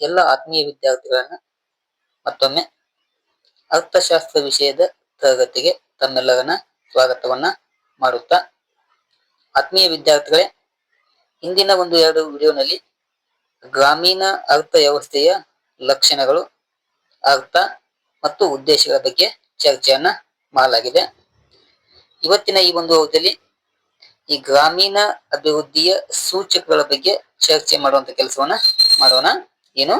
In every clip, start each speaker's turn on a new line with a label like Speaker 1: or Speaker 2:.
Speaker 1: ಎಲ್ಲ ಆತ್ಮೀಯ ವಿದ್ಯಾರ್ಥಿಗಳನ್ನ ಮತ್ತೊಮ್ಮೆ ಅರ್ಥಶಾಸ್ತ್ರ ವಿಷಯದ ತರಗತಿಗೆ ತಮ್ಮೆಲ್ಲರನ್ನ ಸ್ವಾಗತವನ್ನ ಮಾಡುತ್ತಾ ಆತ್ಮೀಯ ವಿದ್ಯಾರ್ಥಿಗಳೇ, ಇಂದಿನ ಒಂದು ಎರಡು ವಿಡಿಯೋನಲ್ಲಿ ಗ್ರಾಮೀಣ ಅರ್ಥ ವ್ಯವಸ್ಥೆಯ ಲಕ್ಷಣಗಳು, ಅರ್ಥ ಮತ್ತು ಉದ್ದೇಶಗಳ ಬಗ್ಗೆ ಚರ್ಚೆಯನ್ನ ಮಾಡಲಾಗಿದೆ. ಇವತ್ತಿನ ಈ ಒಂದು ಅವಧಿಯಲ್ಲಿ ಈ ಗ್ರಾಮೀಣ ಅಭಿವೃದ್ಧಿಯ ಸೂಚಕಗಳ ಬಗ್ಗೆ ಚರ್ಚೆ ಮಾಡುವಂತ ಕೆಲಸವನ್ನ ಮಾಡೋಣ. ಏನು?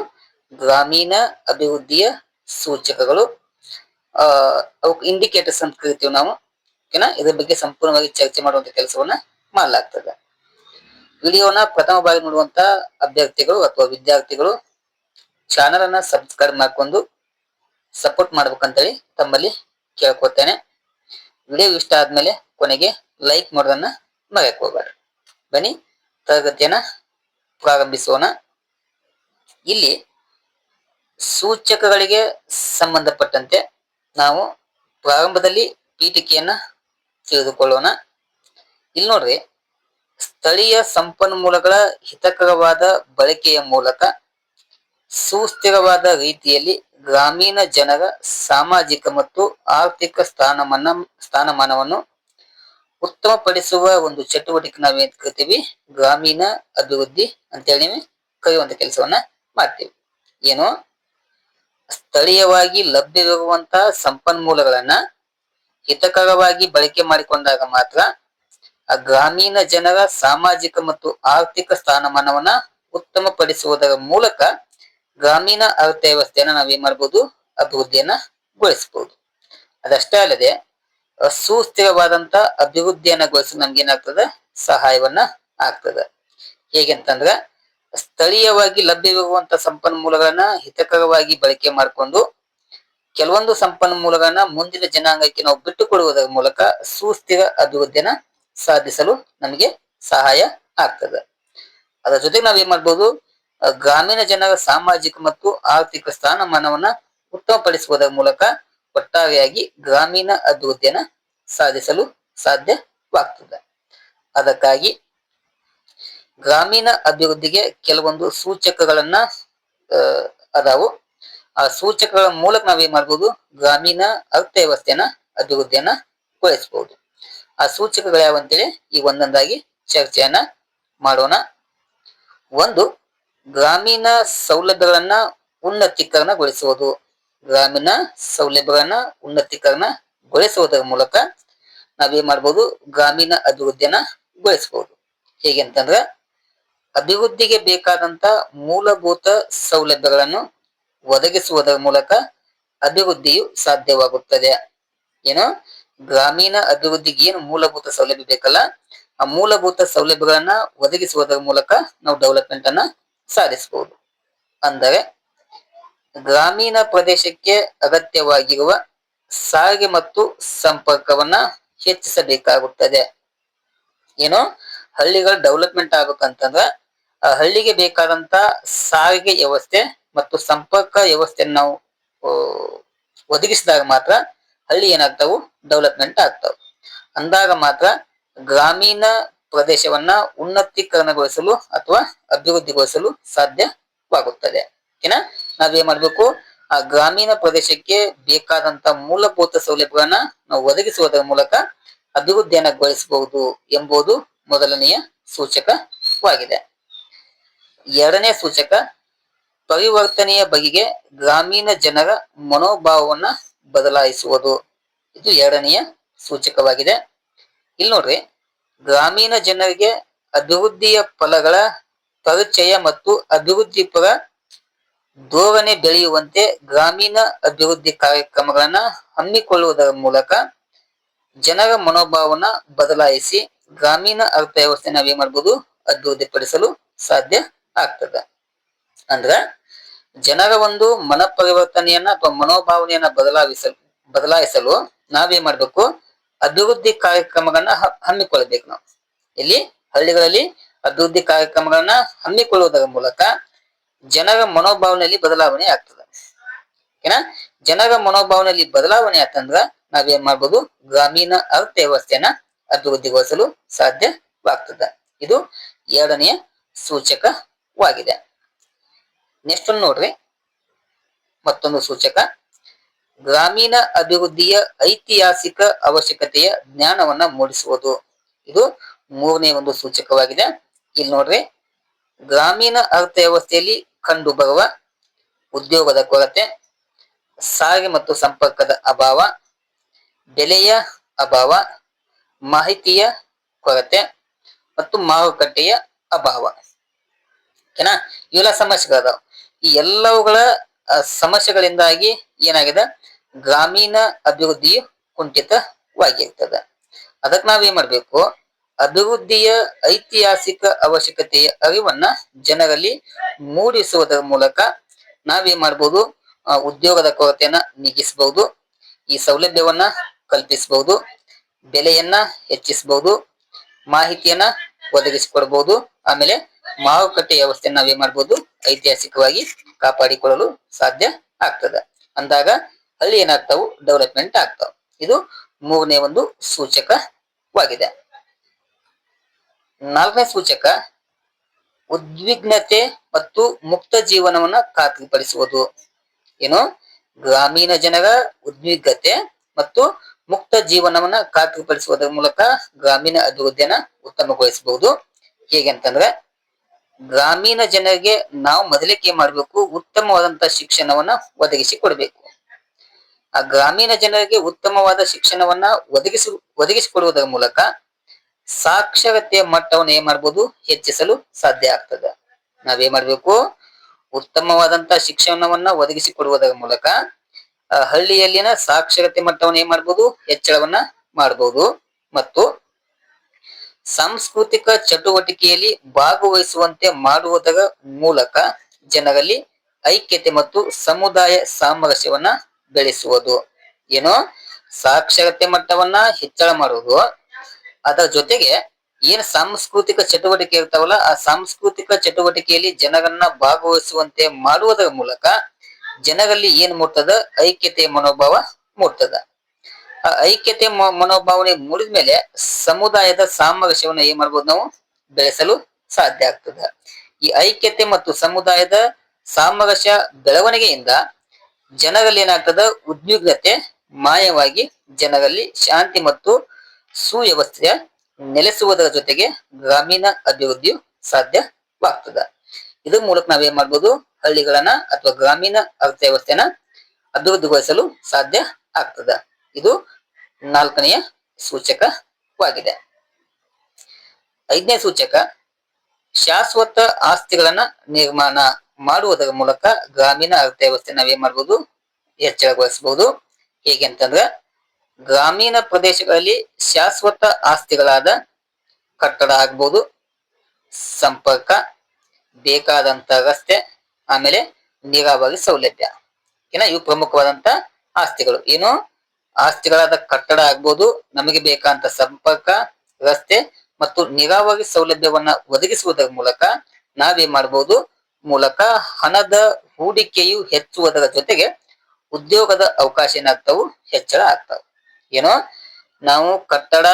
Speaker 1: ಗ್ರಾಮೀಣ ಅಭಿವೃದ್ಧಿಯ ಸೂಚಕಗಳು. ಅವಕ್ಕೆ ಇಂಡಿಕೇಟರ್ಸ್ ಅಂತ ಕರಿತೀವಿ ನಾವು. ಓಕೆನಾ? ಇದ್ರ ಬಗ್ಗೆ ಸಂಪೂರ್ಣವಾಗಿ ಚರ್ಚೆ ಮಾಡುವಂತ ಕೆಲಸವನ್ನ ಮಾಡಲಾಗ್ತದೆ. ವಿಡಿಯೋನ ಪ್ರಥಮ ಬಾರಿ ನೋಡುವಂತ ಅಭ್ಯರ್ಥಿಗಳು ಅಥವಾ ವಿದ್ಯಾರ್ಥಿಗಳು ಚಾನಲ್ ಅನ್ನ ಸಬ್ಸ್ಕ್ರೈಬ್ ಮಾಡ್ಕೊಂಡು ಸಪೋರ್ಟ್ ಮಾಡ್ಬೇಕಂತೇಳಿ ತಮ್ಮಲ್ಲಿ ಕೇಳ್ಕೊತೇನೆ. ವಿಡಿಯೋ ಇಷ್ಟ ಆದ್ಮೇಲೆ ಕೊನೆಗೆ ಲೈಕ್ ಮಾಡೋದನ್ನ ಮರೆಯಕ್ ಹೋಗ್ಬೇಡ್ರಿ ಬನ್ನಿ, ತರಗತಿಯನ್ನ ಪ್ರಾರಂಭಿಸೋಣ. ಇಲ್ಲಿ ಸೂಚಕಗಳಿಗೆ ಸಂಬಂಧಪಟ್ಟಂತೆ ನಾವು ಪ್ರಾರಂಭದಲ್ಲಿ ಪೀಠಿಕೆಯನ್ನ ತಿಳಿದುಕೊಳ್ಳೋಣ. ಇಲ್ಲಿ ನೋಡ್ರಿ, ಸ್ಥಳೀಯ ಸಂಪನ್ಮೂಲಗಳ ಹಿತಕರವಾದ ಬಳಕೆಯ ಮೂಲಕ ಸುಸ್ಥಿರವಾದ ರೀತಿಯಲ್ಲಿ ಗ್ರಾಮೀಣ ಜನರ ಸಾಮಾಜಿಕ ಮತ್ತು ಆರ್ಥಿಕ ಸ್ಥಾನಮಾನ ಸ್ಥಾನಮಾನವನ್ನು ಉತ್ತಮಪಡಿಸುವ ಒಂದು ಚಟುವಟಿಕೆ ನಾವೇನ್ ಕರಿತೀವಿ? ಗ್ರಾಮೀಣ ಅಭಿವೃದ್ಧಿ ಅಂತೇಳಿ ಕರೆಯುವಂತ ಕೆಲಸವನ್ನ ಮಾಡ್ತೀವಿ. ಏನು? ಸ್ಥಳೀಯವಾಗಿ ಲಭ್ಯವಿರುವಂತಹ ಸಂಪನ್ಮೂಲಗಳನ್ನ ಹಿತಕರವಾಗಿ ಬಳಕೆ ಮಾಡಿಕೊಂಡಾಗ ಮಾತ್ರ ಆ ಗ್ರಾಮೀಣ ಜನರ ಸಾಮಾಜಿಕ ಮತ್ತು ಆರ್ಥಿಕ ಸ್ಥಾನಮಾನವನ್ನ ಉತ್ತಮಪಡಿಸುವುದರ ಮೂಲಕ ಗ್ರಾಮೀಣ ಅರ್ಥವ್ಯವಸ್ಥೆಯನ್ನ ನಾವೇನ್ ಮಾಡ್ಬೋದು? ಅಭಿವೃದ್ಧಿಯನ್ನ ಗೊಳಿಸಬಹುದು ಅದಷ್ಟೇ ಅಲ್ಲದೆ ಸುಸ್ಥಿರವಾದಂತ ಅಭಿವೃದ್ಧಿಯನ್ನ ಗೊಳಿಸಲು ನಮ್ಗೆ ಏನಾಗ್ತದೆ ಸಹಾಯವನ್ನ ಆಗ್ತದೆ. ಹೇಗೆಂತಂದ್ರ ಸ್ಥಳೀಯವಾಗಿ ಲಭ್ಯವಿರುವಂತ ಸಂಪನ್ಮೂಲಗಳನ್ನ ಹಿತಕರವಾಗಿ ಬಳಕೆ ಮಾಡಿಕೊಂಡು ಕೆಲವೊಂದು ಸಂಪನ್ಮೂಲಗಳನ್ನ ಮುಂದಿನ ಜನಾಂಗಕ್ಕೆ ನಾವು ಬಿಟ್ಟುಕೊಡುವುದರ ಮೂಲಕ ಸುಸ್ಥಿರ ಅಭಿವೃದ್ಧಿಯನ್ನ ಸಾಧಿಸಲು ನಮಗೆ ಸಹಾಯ ಆಗ್ತದೆ. ಅದರ ಜೊತೆಗೆ ನಾವೇನ್ ಮಾಡ್ಬೋದು ಗ್ರಾಮೀಣ ಜನರ ಸಾಮಾಜಿಕ ಮತ್ತು ಆರ್ಥಿಕ ಸ್ಥಾನಮಾನವನ್ನ ಉತ್ತಮಪಡಿಸುವುದರ ಮೂಲಕ ಒಟ್ಟಾರೆಯಾಗಿ ಗ್ರಾಮೀಣ ಅಭಿವೃದ್ಧಿಯನ್ನ ಸಾಧಿಸಲು ಸಾಧ್ಯವಾಗ್ತದೆ. ಅದಕ್ಕಾಗಿ ಗ್ರಾಮೀಣ ಅಭಿವೃದ್ಧಿಗೆ ಕೆಲವೊಂದು ಸೂಚಕಗಳನ್ನ ಅದಾವು. ಆ ಸೂಚಕಗಳ ಮೂಲಕ ನಾವೇನ್ ಮಾಡ್ಬೋದು? ಗ್ರಾಮೀಣ ಅರ್ಥವ್ಯವಸ್ಥೆಯನ್ನ, ಅಭಿವೃದ್ಧಿಯನ್ನ ಗೊಳಿಸಬಹುದು ಆ ಸೂಚಕಗಳು ಯಾವಂತೇಳಿ ಈ ಒಂದೊಂದಾಗಿ ಚರ್ಚೆಯನ್ನ ಮಾಡೋಣ. ಒಂದು, ಗ್ರಾಮೀಣ ಸೌಲಭ್ಯಗಳನ್ನ ಉನ್ನತೀಕರಣಗೊಳಿಸುವುದು. ಗ್ರಾಮೀಣ ಸೌಲಭ್ಯಗಳನ್ನ ಉನ್ನತೀಕರಣಗೊಳಿಸುವುದರ ಮೂಲಕ ನಾವೇನ್ ಮಾಡ್ಬೋದು? ಗ್ರಾಮೀಣ ಅಭಿವೃದ್ಧಿಯನ್ನ ಗೊಳಿಸಬಹುದು ಹೇಗೆ ಅಂತಂದ್ರ ಅಭಿವೃದ್ಧಿಗೆ ಬೇಕಾದಂತ ಮೂಲಭೂತ ಸೌಲಭ್ಯಗಳನ್ನು ಒದಗಿಸುವುದರ ಮೂಲಕ ಅಭಿವೃದ್ಧಿಯು ಸಾಧ್ಯವಾಗುತ್ತದೆ. ಏನು? ಗ್ರಾಮೀಣ ಅಭಿವೃದ್ಧಿಗೆ ಏನು ಮೂಲಭೂತ ಸೌಲಭ್ಯ ಬೇಕಲ್ಲ, ಆ ಮೂಲಭೂತ ಸೌಲಭ್ಯಗಳನ್ನ ಒದಗಿಸುವುದರ ಮೂಲಕ ನಾವು ಡೆವಲಪ್ಮೆಂಟ್ ಅನ್ನ ಸಾಧಿಸಬಹುದು. ಅಂದರೆ ಗ್ರಾಮೀಣ ಪ್ರದೇಶಕ್ಕೆ ಅಗತ್ಯವಾಗಿರುವ ಸಾರಿಗೆ ಮತ್ತು ಸಂಪರ್ಕವನ್ನ ಹೆಚ್ಚಿಸಬೇಕಾಗುತ್ತದೆ. ಏನು? ಹಳ್ಳಿಗಳ ಡೆವಲಪ್ಮೆಂಟ್ ಆಗ್ಬೇಕಂತಂದ್ರ ಹಳ್ಳಿಗೆ ಬೇಕಾದಂತ ಸಾರಿಗೆ ವ್ಯವಸ್ಥೆ ಮತ್ತು ಸಂಪರ್ಕ ವ್ಯವಸ್ಥೆಯನ್ನು ನಾವು ಒದಗಿಸಿದಾಗ ಮಾತ್ರ ಹಳ್ಳಿ ಏನಾಗ್ತಾವು? ಡೆವಲಪ್ಮೆಂಟ್ ಆಗ್ತಾವೆ. ಅಂದಾಗ ಮಾತ್ರ ಗ್ರಾಮೀಣ ಪ್ರದೇಶವನ್ನ ಉನ್ನತೀಕರಣಗೊಳಿಸಲು ಅಥವಾ ಅಭಿವೃದ್ಧಿಗೊಳಿಸಲು ಸಾಧ್ಯವಾಗುತ್ತದೆ. ಓಕೆನಾ ನಾವೇನ್ ಮಾಡ್ಬೇಕು? ಆ ಗ್ರಾಮೀಣ ಪ್ರದೇಶಕ್ಕೆ ಬೇಕಾದಂತ ಮೂಲಭೂತ ಸೌಲಭ್ಯಗಳನ್ನ ನಾವು ಒದಗಿಸುವುದರ ಮೂಲಕ ಅಭಿವೃದ್ಧಿಯನ್ನ ಗೊಳಿಸಬಹುದು ಎಂಬುದು ಮೊದಲನೆಯ ಸೂಚಕವಾಗಿದೆ. ಎರಡನೇ ಸೂಚಕ ಪರಿವರ್ತನೆಯ ಬಗೆಗೆ ಗ್ರಾಮೀಣ ಜನರ ಮನೋಭಾವವನ್ನ ಬದಲಾಯಿಸುವುದು. ಇದು ಎರಡನೆಯ ಸೂಚಕವಾಗಿದೆ. ಇಲ್ಲಿ ನೋಡ್ರಿ, ಗ್ರಾಮೀಣ ಜನರಿಗೆ ಅಭಿವೃದ್ಧಿಯ ಫಲಗಳ ಪರಿಚಯ ಮತ್ತು ಅಭಿವೃದ್ಧಿ ಪರ ಧೋರಣೆ ಬೆಳೆಯುವಂತೆ ಗ್ರಾಮೀಣ ಅಭಿವೃದ್ಧಿ ಕಾರ್ಯಕ್ರಮಗಳನ್ನ ಹಮ್ಮಿಕೊಳ್ಳುವುದರ ಮೂಲಕ ಜನರ ಮನೋಭಾವನ ಬದಲಾಯಿಸಿ ಗ್ರಾಮೀಣ ಅರ್ಥವ್ಯವಸ್ಥೆ ನಾವೇನ್ ಮಾಡ್ಬೋದು? ಅಭಿವೃದ್ಧಿಪಡಿಸಲು ಸಾಧ್ಯ ಆಗ್ತದೆ. ಅಂದ್ರ ಜನರ ಒಂದು ಮನ ಪರಿವರ್ತನೆಯನ್ನ ಅಥವಾ ಮನೋಭಾವನೆಯನ್ನ ಬದಲಾಯಿಸಲು ಬದಲಾಯಿಸಲು ನಾವೇನ್ ಮಾಡ್ಬೇಕು? ಅಭಿವೃದ್ಧಿ ಕಾರ್ಯಕ್ರಮಗಳನ್ನ ಹಮ್ಮಿಕೊಳ್ಬೇಕು ನಾವು. ಇಲ್ಲಿ ಹಳ್ಳಿಗಳಲ್ಲಿ ಅಭಿವೃದ್ಧಿ ಕಾರ್ಯಕ್ರಮಗಳನ್ನ ಹಮ್ಮಿಕೊಳ್ಳುವುದರ ಮೂಲಕ ಜನರ ಮನೋಭಾವನೆಯಲ್ಲಿ ಬದಲಾವಣೆ ಆಗ್ತದೆ. ಏನಾ ಜನರ ಮನೋಭಾವನೆಯಲ್ಲಿ ಬದಲಾವಣೆ ಆತಂದ್ರ ನಾವೇನ್ ಮಾಡ್ಬೋದು? ಗ್ರಾಮೀಣ ಅರ್ಥ ವ್ಯವಸ್ಥೆಯನ್ನ ಅಭಿವೃದ್ಧಿಗೊಳಿಸಲು ಸಾಧ್ಯವಾಗ್ತದ. ಇದು ಎರಡನೆಯ ಸೂಚಕವಾಗಿದೆ ನೆಕ್ಸ್ಟ್ ನೋಡ್ರಿ. ಮತ್ತೊಂದು ಸೂಚಕ. ಗ್ರಾಮೀಣ ಅಭಿವೃದ್ಧಿಯ ಐತಿಹಾಸಿಕ ಅವಶ್ಯಕತೆಯ ಜ್ಞಾನವನ್ನ ಮೂಡಿಸುವುದು. ಇದು ಮೂರನೇ ಒಂದು ಸೂಚಕವಾಗಿದೆ. ಇಲ್ಲಿ ನೋಡ್ರಿ. ಗ್ರಾಮೀಣ ಅರ್ಥವ್ಯವಸ್ಥೆಯಲ್ಲಿ ಕಂಡು ಬರುವ ಉದ್ಯೋಗದ ಕೊರತೆ, ಸಾರಿಗೆ ಮತ್ತು ಸಂಪರ್ಕದ ಅಭಾವ, ಬೆಲೆಯ ಅಭಾವ, ಮಾಹಿತಿಯ ಕೊರತೆ ಮತ್ತು ಮಾರುಕಟ್ಟೆಯ ಅಭಾವ. ಓಕೆನಾ? ಇವೆಲ್ಲ ಸಮಸ್ಯೆಗಳದಾವ ಈ ಎಲ್ಲವುಗಳ ಸಮಸ್ಯೆಗಳಿಂದಾಗಿ ಏನಾಗಿದೆ? ಗ್ರಾಮೀಣ ಅಭಿವೃದ್ಧಿಯು ಕುಂಠಿತವಾಗಿರ್ತದೆ. ಅದಕ್ಕೆ ನಾವೇನ್ ಮಾಡ್ಬೇಕು? ಅಭಿವೃದ್ಧಿಯ ಐತಿಹಾಸಿಕ ಅವಶ್ಯಕತೆಯ ಅರಿವನ್ನ ಜನರಲ್ಲಿ ಮೂಡಿಸುವುದರ ಮೂಲಕ ನಾವೇನ್ ಮಾಡ್ಬೋದು? ಉದ್ಯೋಗದ ಕೊರತೆಯನ್ನ ನೀಗಿಸಬಹುದು ಈ ಸೌಲಭ್ಯವನ್ನ ಕಲ್ಪಿಸಬಹುದು ಬೆಲೆಯನ್ನ ಹೆಚ್ಚಿಸಬಹುದು ಮಾಹಿತಿಯನ್ನ ಒದಗಿಸಿಕೊಡ್ಬಹುದು ಆಮೇಲೆ ಮಾರುಕಟ್ಟೆ ವ್ಯವಸ್ಥೆ ನಾವೇನ್ ಮಾಡ್ಬೋದು? ಐತಿಹಾಸಿಕವಾಗಿ ಕಾಪಾಡಿಕೊಳ್ಳಲು ಸಾಧ್ಯ ಆಗ್ತದ. ಅಂದಾಗ ಅಲ್ಲಿ ಏನಾಗ್ತಾವು? ಡೆವಲಪ್ಮೆಂಟ್ ಆಗ್ತಾವ. ಇದು ಮೂರನೇ ಒಂದು ಸೂಚಕವಾಗಿದೆ. ನಾಲ್ಕನೇ ಸೂಚಕ, ಉದ್ವಿಗ್ನತೆ ಮತ್ತು ಮುಕ್ತ ಜೀವನವನ್ನ ಖಾತ್ರಿಪಡಿಸುವುದು. ಏನು? ಗ್ರಾಮೀಣ ಜನರ ಉದ್ವಿಗ್ನತೆ ಮತ್ತು ಮುಕ್ತ ಜೀವನವನ್ನ ಖಾತ್ರಿಪಡಿಸುವುದರ ಮೂಲಕ ಗ್ರಾಮೀಣ ಅಭಿವೃದ್ಧಿಯನ್ನ ಉತ್ತಮಗೊಳಿಸಬಹುದು. ಹೇಗೆ ಅಂತಂದ್ರೆ ಗ್ರಾಮೀಣ ಜನರಿಗೆ ನಾವು ಮೊದಲಿಗೆ ಮಾಡ್ಬೇಕು, ಉತ್ತಮವಾದಂತ ಶಿಕ್ಷಣವನ್ನ ಒದಗಿಸಿ ಕೊಡಬೇಕು ಆ ಗ್ರಾಮೀಣ ಜನರಿಗೆ ಉತ್ತಮವಾದ ಶಿಕ್ಷಣವನ್ನ ಒದಗಿಸಿ, ಒದಗಿಸಿಕೊಡುವುದರ ಮೂಲಕ ಸಾಕ್ಷರತೆಯ ಮಟ್ಟವನ್ನು ಏನ್ ಮಾಡ್ಬೋದು, ಹೆಚ್ಚಿಸಲು ಸಾಧ್ಯ ಆಗ್ತದೆ. ನಾವೇನ್ ಮಾಡ್ಬೇಕು, ಉತ್ತಮವಾದಂತ ಶಿಕ್ಷಣವನ್ನ ಒದಗಿಸಿಕೊಡುವುದರ ಮೂಲಕ ಹಳ್ಳಿಯಲ್ಲಿನ ಸಾಕ್ಷರತೆ ಮಟ್ಟವನ್ನು ಏನ್ ಮಾಡ್ಬೋದು, ಹೆಚ್ಚಳವನ್ನ ಮಾಡಬಹುದು ಮತ್ತು ಸಾಂಸ್ಕೃತಿಕ ಚಟುವಟಿಕೆಯಲ್ಲಿ ಭಾಗವಹಿಸುವಂತೆ ಮಾಡುವುದರ ಮೂಲಕ ಜನರಲ್ಲಿ ಐಕ್ಯತೆ ಮತ್ತು ಸಮುದಾಯ ಸಾಮರಸ್ಯವನ್ನ ಬೆಳೆಸುವುದು. ಏನು? ಸಾಕ್ಷರತೆ ಮಟ್ಟವನ್ನ ಹೆಚ್ಚಳ ಮಾಡುವುದು. ಅದರ ಜೊತೆಗೆ ಏನ್ ಸಾಂಸ್ಕೃತಿಕ ಚಟುವಟಿಕೆ ಇರ್ತಾವಲ್ಲ, ಆ ಸಾಂಸ್ಕೃತಿಕ ಚಟುವಟಿಕೆಯಲ್ಲಿ ಜನರನ್ನ ಭಾಗವಹಿಸುವಂತೆ ಮಾಡುವುದರ ಮೂಲಕ ಜನರಲ್ಲಿ ಏನ್ ಮೂಡ್ತದ ಐಕ್ಯತೆಯ ಮನೋಭಾವ ಮೂಡ್ತದ ಆ ಐಕ್ಯತೆ ಮನೋಭಾವನೆ ಮೂಡಿದ ಮೇಲೆ ಸಮುದಾಯದ ಸಾಮರಸ್ಯವನ್ನು ಏನ್ ಮಾಡ್ಬೋದು ನಾವು ಬೆಳೆಸಲು ಸಾಧ್ಯ ಆಗ್ತದ. ಈ ಐಕ್ಯತೆ ಮತ್ತು ಸಮುದಾಯದ ಸಾಮರಸ್ಯ ಬೆಳವಣಿಗೆಯಿಂದ ಜನರಲ್ಲಿ ಏನಾಗ್ತದ? ಉದ್ವಿಗ್ನತೆ ಮಾಯವಾಗಿ ಜನರಲ್ಲಿ ಶಾಂತಿ ಮತ್ತು ಸುವ್ಯವಸ್ಥೆಯ ನೆಲೆಸುವುದರ ಜೊತೆಗೆ ಗ್ರಾಮೀಣ ಅಭಿವೃದ್ಧಿಯು ಸಾಧ್ಯವಾಗ್ತದ. ಇದ್ರ ಮೂಲಕ ನಾವೇನ್ ಮಾಡ್ಬೋದು? ಹಳ್ಳಿಗಳನ್ನ ಅಥವಾ ಗ್ರಾಮೀಣ ಅರ್ಥವ್ಯವಸ್ಥೆನ ಅಭಿವೃದ್ಧಿಗೊಳಿಸಲು ಸಾಧ್ಯ ಆಗ್ತದ. ಇದು ನಾಲ್ಕನೆಯ ಸೂಚಕವಾಗಿದೆ. ಐದನೇ ಸೂಚಕ, ಶಾಶ್ವತ ಆಸ್ತಿಗಳನ್ನ ನಿರ್ಮಾಣ ಮಾಡುವುದರ ಮೂಲಕ ಗ್ರಾಮೀಣ ಅರ್ಥವ್ಯವಸ್ಥೆ ನಾವೇನ್ ಮಾಡಬಹುದು ಹೆಚ್ಚಳಗೊಳಿಸಬಹುದು ಹೇಗೆ ಅಂತಂದ್ರೆ, ಗ್ರಾಮೀಣ ಪ್ರದೇಶಗಳಲ್ಲಿ ಶಾಶ್ವತ ಆಸ್ತಿಗಳಾದ ಕಟ್ಟಡ ಆಗ್ಬಹುದು ಸಂಪರ್ಕ, ಬೇಕಾದಂತ ರಸ್ತೆ, ಆಮೇಲೆ ನೀರಾವರಿ ಸೌಲಭ್ಯ. ಏನ ಇವು ಪ್ರಮುಖವಾದಂತ ಆಸ್ತಿಗಳು. ಏನು? ಆಸ್ತಿಗಳಾದ ಕಟ್ಟಡ ಆಗ್ಬೋದು, ನಮಗೆ ಬೇಕಾದಂತ ಸಂಪರ್ಕ, ರಸ್ತೆ ಮತ್ತು ನೀರಾವರಿ ಸೌಲಭ್ಯವನ್ನ ಒದಗಿಸುವುದರ ಮೂಲಕ ನಾವೇನ್ ಮಾಡಬಹುದು ಮೂಲಕ ಹಣದ ಹೂಡಿಕೆಯು ಹೆಚ್ಚುವುದರ ಜೊತೆಗೆ ಉದ್ಯೋಗದ ಅವಕಾಶ ಏನಾಗ್ತಾವು? ಹೆಚ್ಚಳ ಆಗ್ತಾವ. ಏನೋ, ನಾವು ಕಟ್ಟಡ,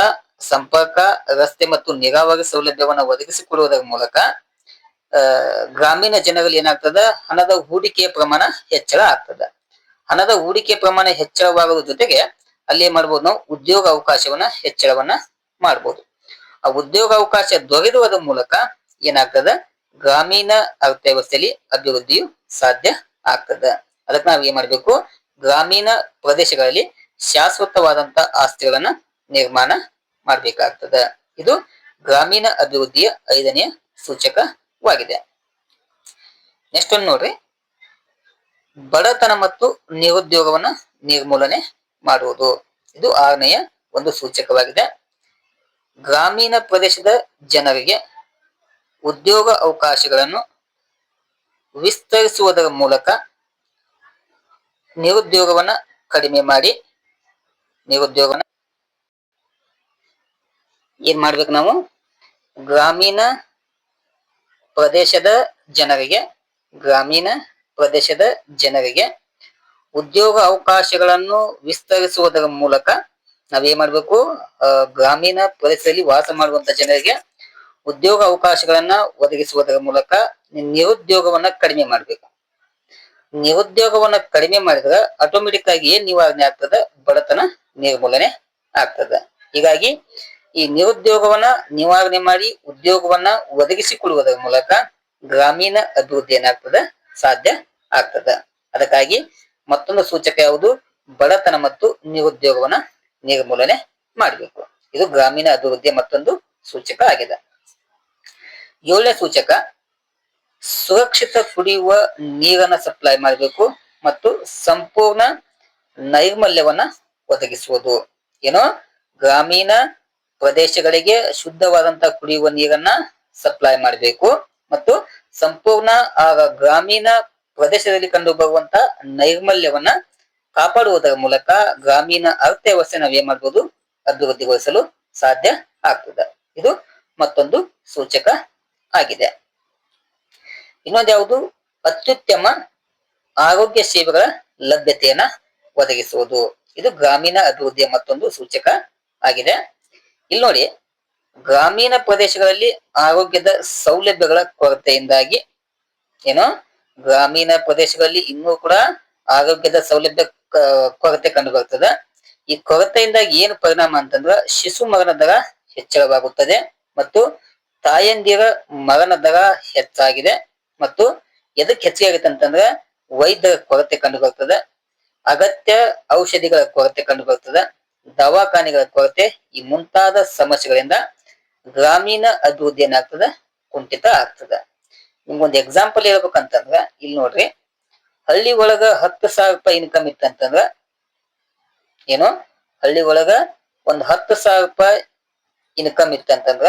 Speaker 1: ಸಂಪರ್ಕ, ರಸ್ತೆ ಮತ್ತು ನೀರಾವರಿ ಸೌಲಭ್ಯವನ್ನ ಒದಗಿಸಿಕೊಡುವುದರ ಮೂಲಕ ಗ್ರಾಮೀಣ ಜನರಲ್ಲಿ ಏನಾಗ್ತದ? ಹಣದ ಹೂಡಿಕೆಯ ಪ್ರಮಾಣ ಹೆಚ್ಚಳ ಆಗ್ತದ. ಹಣದ ಹೂಡಿಕೆ ಪ್ರಮಾಣ ಹೆಚ್ಚಳವಾಗುವ ಜೊತೆಗೆ ಅಲ್ಲಿ ಏನ್ ಮಾಡ್ಬೋದು ನಾವು. ಉದ್ಯೋಗ ಅವಕಾಶವನ್ನ ಹೆಚ್ಚಳವನ್ನ ಮಾಡ್ಬೋದು. ಆ ಉದ್ಯೋಗ ಅವಕಾಶ ದೊರೆಯುವುದರ ಮೂಲಕ ಏನಾಗ್ತದ? ಗ್ರಾಮೀಣ ಅರ್ಥವ್ಯವಸ್ಥೆಯಲ್ಲಿ ಅಭಿವೃದ್ಧಿಯು ಸಾಧ್ಯ ಆಗ್ತದ. ಅದಕ್ಕೆ ನಾವು ಏನ್ ಮಾಡ್ಬೇಕು? ಗ್ರಾಮೀಣ ಪ್ರದೇಶಗಳಲ್ಲಿ ಶಾಶ್ವತವಾದಂತ ಆಸ್ತಿಗಳನ್ನ ನಿರ್ಮಾಣ ಮಾಡ್ಬೇಕಾಗ್ತದ. ಇದು ಗ್ರಾಮೀಣ ಅಭಿವೃದ್ಧಿಯ ಐದನೆಯ ಸೂಚಕವಾಗಿದೆ. ನೆಕ್ಸ್ಟ್ ಒಂದು ನೋಡ್ರಿ. ಬಡತನ ಮತ್ತು ನಿರುದ್ಯೋಗವನ್ನ ನಿರ್ಮೂಲನೆ ಮಾಡುವುದು. ಇದು ಆರನೆಯ ಒಂದು ಸೂಚಕವಾಗಿದೆ. ಗ್ರಾಮೀಣ ಪ್ರದೇಶದ ಜನರಿಗೆ ಉದ್ಯೋಗ ಅವಕಾಶಗಳನ್ನು ವಿಸ್ತರಿಸುವುದರ ಮೂಲಕ ನಿರುದ್ಯೋಗವನ್ನ ಕಡಿಮೆ ಮಾಡಿ ನಿರುದ್ಯೋಗನ ಏನ್ ಮಾಡ್ಬೇಕು ನಾವು? ಗ್ರಾಮೀಣ ಪ್ರದೇಶದ ಜನರಿಗೆ, ಗ್ರಾಮೀಣ ಪ್ರದೇಶದ ಜನರಿಗೆ ಉದ್ಯೋಗ ಅವಕಾಶಗಳನ್ನು ವಿಸ್ತರಿಸುವುದರ ಮೂಲಕ ನಾವೇನ್ ಮಾಡ್ಬೇಕು ಗ್ರಾಮೀಣ ಪ್ರದೇಶದಲ್ಲಿ ವಾಸ ಮಾಡುವಂತ ಜನರಿಗೆ ಉದ್ಯೋಗ ಅವಕಾಶಗಳನ್ನ ಒದಗಿಸುವುದರ ಮೂಲಕ ನಿರುದ್ಯೋಗವನ್ನ ಕಡಿಮೆ ಮಾಡ್ಬೇಕು. ನಿರುದ್ಯೋಗವನ್ನ ಕಡಿಮೆ ಮಾಡಿದ್ರೆ ಆಟೋಮೆಟಿಕ್ ಆಗಿ ಏನ್ ನಿವಾರಣೆ ಆಗ್ತದ? ಬಡತನ ನಿರ್ಮೂಲನೆ ಆಗ್ತದ. ಹೀಗಾಗಿ ಈ ನಿರುದ್ಯೋಗವನ್ನ ನಿವಾರಣೆ ಮಾಡಿ ಉದ್ಯೋಗವನ್ನ ಒದಗಿಸಿಕೊಳ್ಳುವುದರ ಮೂಲಕ ಗ್ರಾಮೀಣ ಅಭಿವೃದ್ಧಿ ಏನಾಗ್ತದ? ಸಾಧ್ಯ ಆಗ್ತದ. ಅದಕ್ಕಾಗಿ ಮತ್ತೊಂದು ಸೂಚಕ ಯಾವುದು? ಬಡತನ ಮತ್ತು ನಿರುದ್ಯೋಗವನ್ನ ನಿರ್ಮೂಲನೆ ಮಾಡಬೇಕು. ಇದು ಗ್ರಾಮೀಣ ಅಭಿವೃದ್ಧಿಯ ಮತ್ತೊಂದು ಸೂಚಕ ಆಗಿದೆ. ಏಳನೇ ಸೂಚಕ, ಸುರಕ್ಷಿತ ಕುಡಿಯುವ ನೀರನ್ನ ಸಪ್ಲೈ ಮಾಡಬೇಕು ಮತ್ತು ಸಂಪೂರ್ಣ ನೈರ್ಮಲ್ಯವನ್ನ ಒದಗಿಸುವುದು. ಏನೋ? ಗ್ರಾಮೀಣ ಪ್ರದೇಶಗಳಿಗೆ ಶುದ್ಧವಾದಂತಹ ಕುಡಿಯುವ ನೀರನ್ನ ಸಪ್ಲೈ ಮಾಡಬೇಕು ಮತ್ತು ಸಂಪೂರ್ಣ ಆ ಗ್ರಾಮೀಣ ಪ್ರದೇಶದಲ್ಲಿ ಕಂಡು ಬರುವಂತ ನೈರ್ಮಲ್ಯವನ್ನ ಕಾಪಾಡುವುದರ ಮೂಲಕ ಗ್ರಾಮೀಣ ಅರ್ಥವ್ಯವಸ್ಥೆ ನಾವು ಏನ್ ಮಾಡ್ಬೋದು ಅಭಿವೃದ್ಧಿಗೊಳಿಸಲು ಸಾಧ್ಯ ಆಗ್ತದೆ. ಇದು ಮತ್ತೊಂದು ಸೂಚಕ ಆಗಿದೆ. ಇನ್ನೊಂದು ಯಾವುದು? ಅತ್ಯುತ್ತಮ ಆರೋಗ್ಯ ಸೇವೆಗಳ ಲಭ್ಯತೆಯನ್ನ ಒದಗಿಸುವುದು. ಇದು ಗ್ರಾಮೀಣ ಅಭಿವೃದ್ಧಿಯ ಮತ್ತೊಂದು ಸೂಚಕ ಆಗಿದೆ. ಇಲ್ಲಿ ನೋಡಿ, ಗ್ರಾಮೀಣ ಪ್ರದೇಶಗಳಲ್ಲಿ ಆರೋಗ್ಯದ ಸೌಲಭ್ಯಗಳ ಕೊರತೆಯಿಂದಾಗಿ ಏನೋ? ಗ್ರಾಮೀಣ ಪ್ರದೇಶಗಳಲ್ಲಿ ಇನ್ನೂ ಕೂಡ ಆರೋಗ್ಯದ ಸೌಲಭ್ಯ ಕೊರತೆ ಕಂಡು ಬರ್ತದೆ ಈ ಕೊರತೆಯಿಂದಾಗಿ ಏನು ಪರಿಣಾಮ ಅಂತಂದ್ರ ಶಿಶು ಮರಣ ದರ ಹೆಚ್ಚಳವಾಗುತ್ತದೆ ಮತ್ತು ತಾಯಂದಿರ ಮರಣ ದರ ಹೆಚ್ಚಾಗಿದೆ ಮತ್ತು ಎದಕ್ಕೆ ಹೆಚ್ಚಿಗೆ ಆಗುತ್ತೆ ಅಂತಂದ್ರೆ ವೈದ್ಯರ ಕೊರತೆ ಕಂಡು ಬರ್ತದೆ ಅಗತ್ಯ ಔಷಧಿಗಳ ಕೊರತೆ ಕಂಡು ಬರ್ತದೆ ದವಾಖಾನೆಗಳ ಕೊರತೆ, ಈ ಮುಂತಾದ ಸಮಸ್ಯೆಗಳಿಂದ ಗ್ರಾಮೀಣ ಅಭಿವೃದ್ಧಿ ಏನಾಗ್ತದೆ ಕುಂಠಿತ ಆಗ್ತದ. ನಿಮ್ಗೊಂದು ಎಕ್ಸಾಂಪಲ್ ಹೇಳ್ಬೇಕಂತಂದ್ರ ಇಲ್ಲಿ ನೋಡ್ರಿ. ಹಳ್ಳಿ ಒಳಗ ಹತ್ತು ಸಾವಿರ ರೂಪಾಯಿ ಇನ್ಕಮ್ ಇತ್ತಂತಂದ್ರ, ಏನು? ಹಳ್ಳಿ ಒಳಗ ಒಂದ್ ಹತ್ತು ಸಾವಿರ ರೂಪಾಯಿ ಇನ್ಕಮ್ ಇತ್ತಂತಂದ್ರ,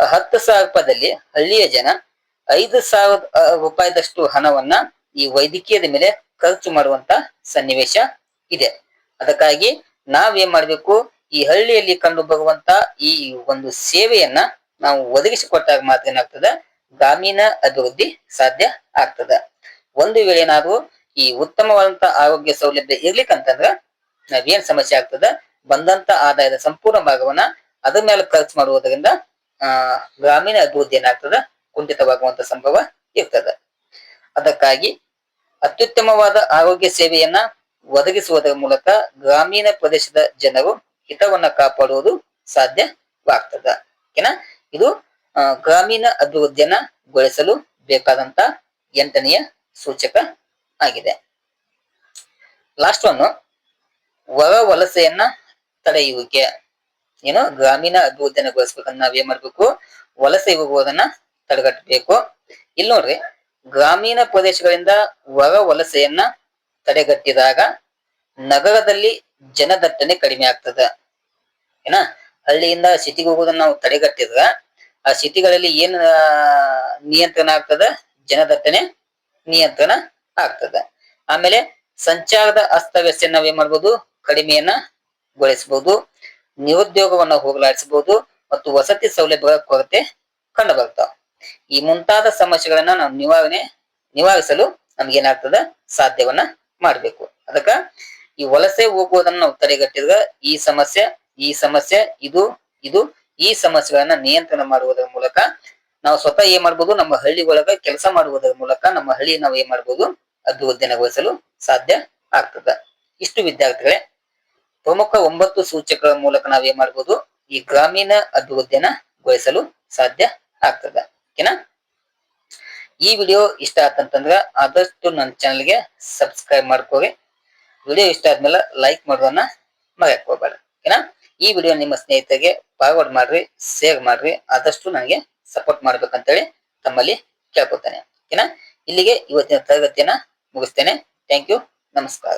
Speaker 1: ಆ ಹತ್ತು ಸಾವಿರ ರೂಪಾಯಿದಲ್ಲಿ ಹಳ್ಳಿಯ ಜನ ಐದು ಸಾವಿರ ರೂಪಾಯಿದಷ್ಟು ಹಣವನ್ನ ಈ ವೈದ್ಯಕೀಯದ ಮೇಲೆ ಖರ್ಚು ಮಾಡುವಂತ ಸನ್ನಿವೇಶ ಇದೆ. ಅದಕ್ಕಾಗಿ ನಾವೇನ್ ಮಾಡಬೇಕು ಮಾಡ್ಬೇಕು? ಈ ಹಳ್ಳಿಯಲ್ಲಿ ಕಂಡು ಬರುವಂತ ಈ ಒಂದು ಸೇವೆಯನ್ನ ನಾವು ಒದಗಿಸಿಕೊಟ್ಟಾಗ ಮಾತ್ರ ಏನಾಗ್ತದ? ಗ್ರಾಮೀಣ ಅಭಿವೃದ್ಧಿ ಸಾಧ್ಯ ಆಗ್ತದ. ಒಂದು ವೇಳೆ ನಾವು ಈ ಉತ್ತಮವಾದಂತಹ ಆರೋಗ್ಯ ಸೌಲಭ್ಯ ಇರ್ಲಿಕ್ಕಂತಂದ್ರ ನಾವೇನ್ ಸಮಸ್ಯೆ ಆಗ್ತದ? ಬಂದಂತ ಆದಾಯದ ಸಂಪೂರ್ಣ ಭಾಗವನ್ನ ಅದ್ರ ಮೇಲೆ ಖರ್ಚು ಮಾಡುವುದರಿಂದ, ಆ, ಗ್ರಾಮೀಣ ಅಭಿವೃದ್ಧಿ ಏನಾಗ್ತದ? ಕುಂಠಿತವಾಗುವಂತ ಸಂಭವ ಇರ್ತದ. ಅದಕ್ಕಾಗಿ ಅತ್ಯುತ್ತಮವಾದ ಆರೋಗ್ಯ ಸೇವೆಯನ್ನ ಒದಗಿಸುವುದರ ಮೂಲಕ ಗ್ರಾಮೀಣ ಪ್ರದೇಶದ ಜನರು ಹಿತವನ್ನ ಕಾಪಾಡುವುದು ಸಾಧ್ಯವಾಗ್ತದ. ಓಕೆನಾ? ಇದು ಗ್ರಾಮೀಣ ಅಭಿವೃದ್ಧಿಯನ್ನ ಗೊಳಿಸಲು ಬೇಕಾದಂತ ಎಂಟನೆಯ ಸೂಚಕ ಆಗಿದೆ. ಲಾಸ್ಟ್ ಒನ್ ಹೊರ ವಲಸೆಯನ್ನ ತಡೆಯುವಿಕೆ. ಏನು, ಗ್ರಾಮೀಣ ಅಭಿವೃದ್ಧಿಯನ್ನ ಗೊಳಿಸ್ಬೇಕಂದ್ರೆ ನಾವೇನ್ ಮಾಡ್ಬೇಕು? ವಲಸೆ ಹೋಗುವುದನ್ನ ತಡೆಗಟ್ಟಬೇಕು. ಇಲ್ಲಿ ನೋಡ್ರಿ, ಗ್ರಾಮೀಣ ಪ್ರದೇಶಗಳಿಂದ ಹೊರ ವಲಸೆಯನ್ನ ತಡೆಗಟ್ಟಿದಾಗ ನಗರದಲ್ಲಿ ಜನದಟ್ಟಣೆ ಕಡಿಮೆ ಆಗ್ತದ. ಏನ, ಹಳ್ಳಿಯಿಂದ ಸಿಟಿಗೆ ಹೋಗೋದನ್ನ ನಾವು ತಡೆಗಟ್ಟಿದ್ರ ಆ ಸಿಟಿಗಳಲ್ಲಿ ಏನ್ ನಿಯಂತ್ರಣ ಆಗ್ತದ? ಜನದಟ್ಟಣೆ ನಿಯಂತ್ರಣ ಆಗ್ತದ. ಆಮೇಲೆ ಸಂಚಾರದ ಅಸ್ತವ್ಯಸ್ತ ನಾವೇನ್ ಮಾಡ್ಬೋದು? ಕಡಿಮೆಯನ್ನ ಗೊಳಿಸಬಹುದು ನಿರುದ್ಯೋಗವನ್ನ ಹೋಗಲಾಡಿಸಬಹುದು ಮತ್ತು ವಸತಿ ಸೌಲಭ್ಯಗಳ ಕೊರತೆ ಕಂಡು ಬರ್ತಾವ ಈ ಮುಂತಾದ ಸಮಸ್ಯೆಗಳನ್ನ ನಾವು ನಿವಾರಣೆ, ನಿವಾರಿಸಲು ನಮ್ಗೇನಾಗ್ತದ ಸಾಧ್ಯವನ್ನ ಮಾಡ್ಬೇಕು. ಅದಕ್ಕ ಈ ವಲಸೆ ಹೋಗುವುದನ್ನ ನಾವು ತಡೆಗಟ್ಟಿದ್ರ ಈ ಸಮಸ್ಯೆ ಈ ಸಮಸ್ಯೆ, ಇದು ಇದು ಈ ಸಮಸ್ಯೆಗಳನ್ನ ನಿಯಂತ್ರಣ ಮಾಡುವುದರ ಮೂಲಕ ನಾವು ಸ್ವತಃ ಏನ್ ಮಾಡ್ಬೋದು, ನಮ್ಮ ಹಳ್ಳಿ ಒಳಗ ಕೆಲಸ ಮಾಡುವುದರ ಮೂಲಕ ನಮ್ಮ ಹಳ್ಳಿ ನಾವು ಏನ್ ಮಾಡ್ಬೋದು, ಅಭಿವೃದ್ಧಿನಗೊಳಿಸಲು ಸಾಧ್ಯ ಆಗ್ತದ. ಇಷ್ಟು ವಿದ್ಯಾರ್ಥಿಗಳೇ, ಪ್ರಮುಖ ಒಂಬತ್ತು ಸೂಚಕಗಳ ಮೂಲಕ ನಾವ್ ಏನ್ ಮಾಡ್ಬೋದು, ಈ ಗ್ರಾಮೀಣ ಅಭಿವೃದ್ಧಿಯನ್ನ ಗೊಳಿಸಲು ಸಾಧ್ಯ ಆಗ್ತದ. ಓಕೆನಾ? ಈ ವಿಡಿಯೋ ಇಷ್ಟ ಆತಂತಂದ್ರ ಆದಷ್ಟು ನನ್ನ ಚಾನಲ್ಗೆ ಸಬ್ಸ್ಕ್ರೈಬ್ ಮಾಡ್ಕೋರಿ. ವಿಡಿಯೋ ಇಷ್ಟ ಆದ್ಮೇಲೆ ಲೈಕ್ ಮಾಡೋದನ್ನ ಮರೆಯಕ್ ಹೋಗ್ಬೇಡ. ಓಕೆನಾ? ಈ ವಿಡಿಯೋ ನಿಮ್ಮ ಸ್ನೇಹಿತರಿಗೆ ಫಾರ್ವರ್ಡ್ ಮಾಡ್ರಿ ಶೇರ್ ಮಾಡ್ರಿ, ಆದಷ್ಟು ನನಗೆ ಸಪೋರ್ಟ್ ಮಾಡ್ಬೇಕಂತೇಳಿ ತಮ್ಮಲ್ಲಿ ಕೇಳ್ಕೊತಾನೆ ಓಕೆನಾ? ಇಲ್ಲಿಗೆ ಇವತ್ತಿನ ತರಗತಿಯನ್ನ ಮುಗಿಸ್ತೇನೆ. ಥ್ಯಾಂಕ್ ಯು ನಮಸ್ಕಾರ.